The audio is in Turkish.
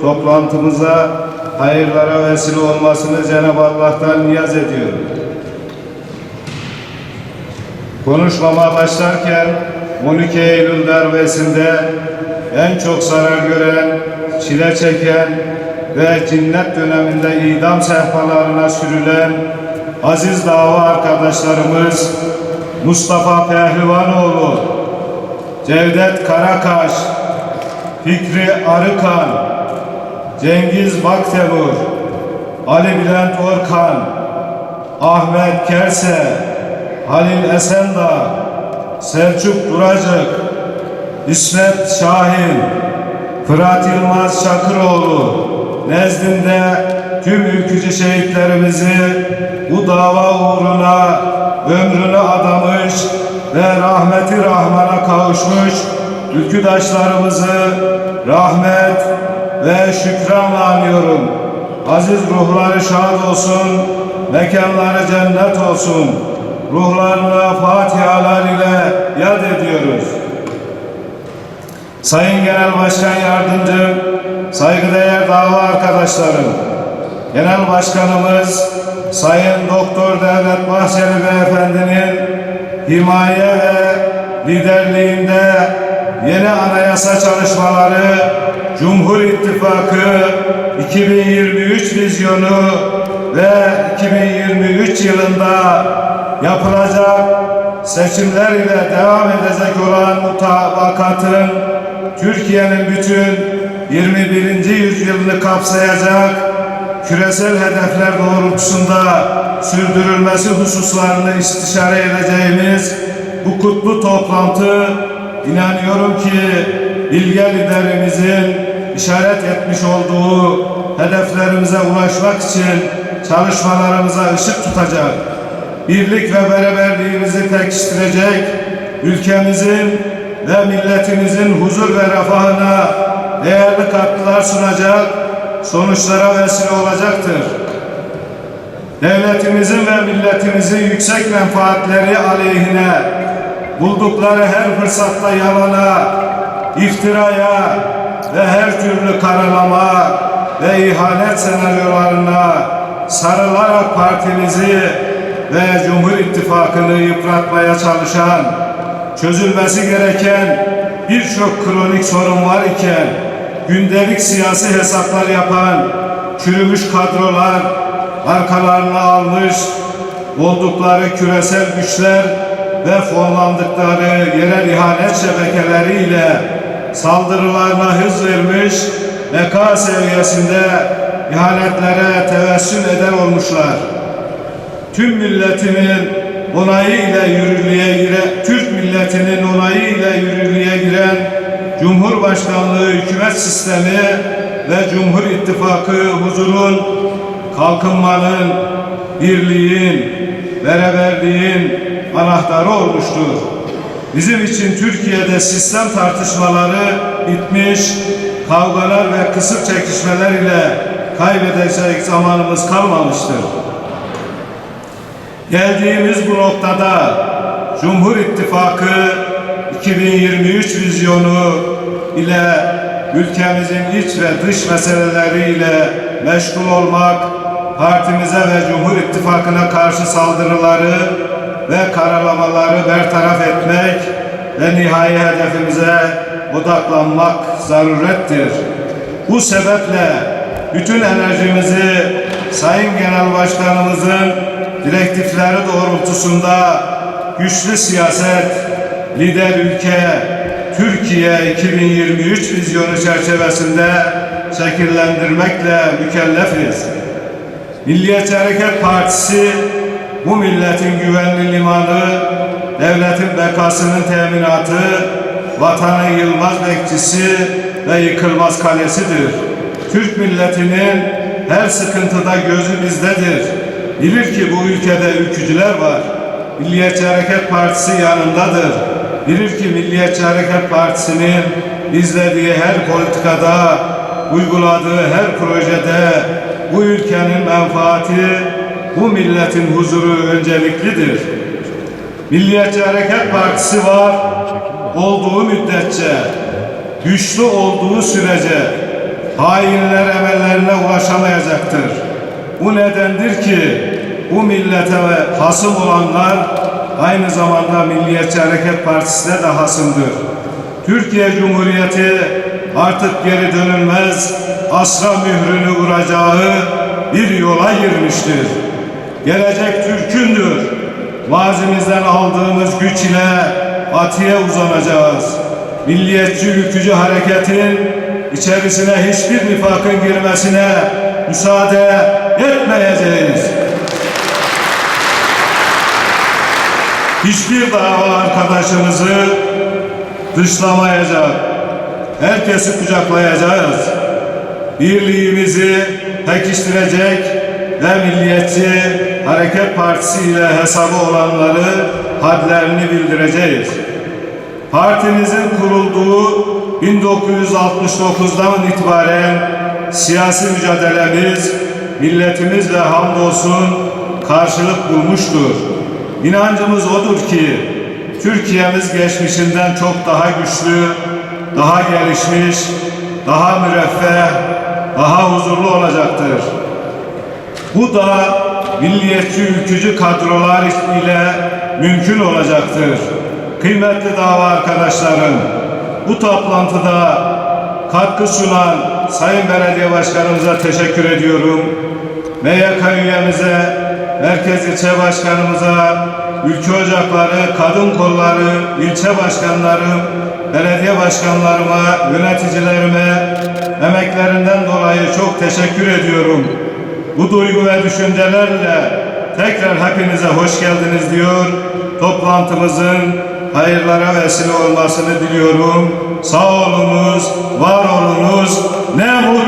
toplantımıza hayırlara vesile olmasını Cenab-ı Allah'tan niyaz ediyorum. Konuşmama başlarken 12 Eylül darbesinde en çok zarar gören, çile çeken ve cinnet döneminde idam sehpalarına sürülen aziz dava arkadaşlarımız Mustafa Pehlivanoğlu, Cevdet Karakaş, Fikri Arıkan, Cengiz Baktemur, Ali Bülent Orkan, Ahmet Kerse, Halil Esendağ, Selçuk Duracık, İsmet Şahin, Fırat Yılmaz Şakıroğlu nezdinde tüm ülkücü şehitlerimizi bu dava uğruna ömrünü adamış ve rahmeti rahmana kavuşmuş ülküdaşlarımızı rahmet ve şükranla anıyorum. Aziz ruhları şad olsun, mekanları cennet olsun. Ruhlarına fatihalar ile yad ediyoruz. Sayın Genel Başkan Yardımcım, saygıdeğer dava arkadaşlarım, Genel Başkanımız Sayın Doktor Devlet Bahçeli Beyefendinin himaye ve liderliğinde yeni anayasa çalışmaları, Cumhur İttifakı 2023 vizyonu ve 2023 yılında yapılacak seçimler ile devam edecek olan mutabakatın Türkiye'nin bütün 21. yüzyılını kapsayacak küresel hedefler doğrultusunda sürdürülmesi hususlarını istişare edeceğimiz bu kutlu toplantı inanıyorum ki bilge liderimizin işaret etmiş olduğu hedeflerimize ulaşmak için çalışmalarımıza ışık tutacak, birlik ve beraberliğimizi pekiştirecek, ülkemizin ve milletimizin huzur ve refahına değerli katkılar sunacak, sonuçlara vesile olacaktır. Devletimizin ve milletimizin yüksek menfaatleri aleyhine buldukları her fırsatta yalana, iftiraya ve her türlü karalama ve ihanet senaryolarına sarılarak partimizi ve Cumhur İttifakı'nı yıpratmaya çalışan, çözülmesi gereken birçok kronik sorun var iken, gündelik siyasi hesaplar yapan çürümüş kadrolar arkalarına almış oldukları küresel güçler ve fonlandıkları yerel ihanet şebekeleriyle saldırılarına hız vermiş beka seviyesinde ihanetlere tevessül eder olmuşlar. Tüm milletimin onayı ile yürürlüğe giren, Türk milletinin onayı ile yürürlüğe giren Cumhurbaşkanlığı hükümet sistemi ve Cumhur İttifakı huzurun, kalkınmanın, birliğin, beraberliğin anahtarı olmuştur. Bizim için Türkiye'de sistem tartışmaları bitmiş, kavgalar ve kısır çekişmeler ile kaybedecek zamanımız kalmamıştır. Geldiğimiz bu noktada Cumhur İttifakı 2023 vizyonu ile ülkemizin iç ve dış meseleleriyle meşgul olmak, partimize ve Cumhur İttifakı'na karşı saldırıları ve karalamaları bertaraf etmek ve nihai hedefimize odaklanmak zarurettir. Bu sebeple bütün enerjimizi Sayın Genel Başkanımızın direktifleri doğrultusunda güçlü siyaset, lider ülke, Türkiye 2023 vizyonu çerçevesinde şekillendirmekle mükellefiz. Milliyetçi Hareket Partisi bu milletin güvenli limanı, devletin bekasının teminatı, vatanın yılmaz bekçisi ve yıkılmaz kalesidir. Türk milletinin her sıkıntıda gözü bizdedir. Bilir ki bu ülkede ülkücüler var. Milliyetçi Hareket Partisi yanındadır. Bilir ki Milliyetçi Hareket Partisi'nin izlediği her politikada, uyguladığı her projede bu ülkenin menfaati, bu milletin huzuru önceliklidir. Milliyetçi Hareket Partisi var olduğu müddetçe, güçlü olduğu sürece hainler emellerine ulaşamayacaktır. Bu nedendir ki bu millete ve hasım olanlar aynı zamanda Milliyetçi Hareket Partisi'ne de hasımdır. Türkiye Cumhuriyeti artık geri dönülmez asra mührünü vuracağı bir yola girmiştir. Gelecek Türk'ündür. Mazimizden aldığımız güç ile atiye uzanacağız. Milliyetçi ülkücü hareketin içerisine hiçbir nifakın girmesine müsaade etmeyeceğiz. Hiçbir dava arkadaşımızı dışlamayacak. Herkesi kucaklayacağız. Birliğimizi pekiştirecek ve Milliyetçi Hareket Partisi ile hesabı olanları hadlerini bildireceğiz. Partimizin kurulduğu 1969'dan itibaren siyasi mücadelemiz milletimizle hamdolsun karşılık bulmuştur. İnancımız odur ki Türkiye'miz geçmişinden çok daha güçlü, daha gelişmiş, daha müreffeh, daha huzurlu olacaktır. Bu da milliyetçi ülkücü kadrolar ile mümkün olacaktır. Kıymetli dava arkadaşlarım, bu toplantıda katkı sunan Sayın Belediye Başkanımıza teşekkür ediyorum. MYK üyemize, Merkez İlçe Başkanımıza, Ülke Ocakları, Kadın Kolları, ilçe başkanlarım, belediye başkanlarıma, yöneticilerime emeklerinden dolayı çok teşekkür ediyorum. Bu duygu ve düşüncelerle tekrar hepinize hoş geldiniz diyor. Toplantımızın hayırlara vesile olmasını diliyorum. Sağ olunuz, var olunuz. Ne mutlu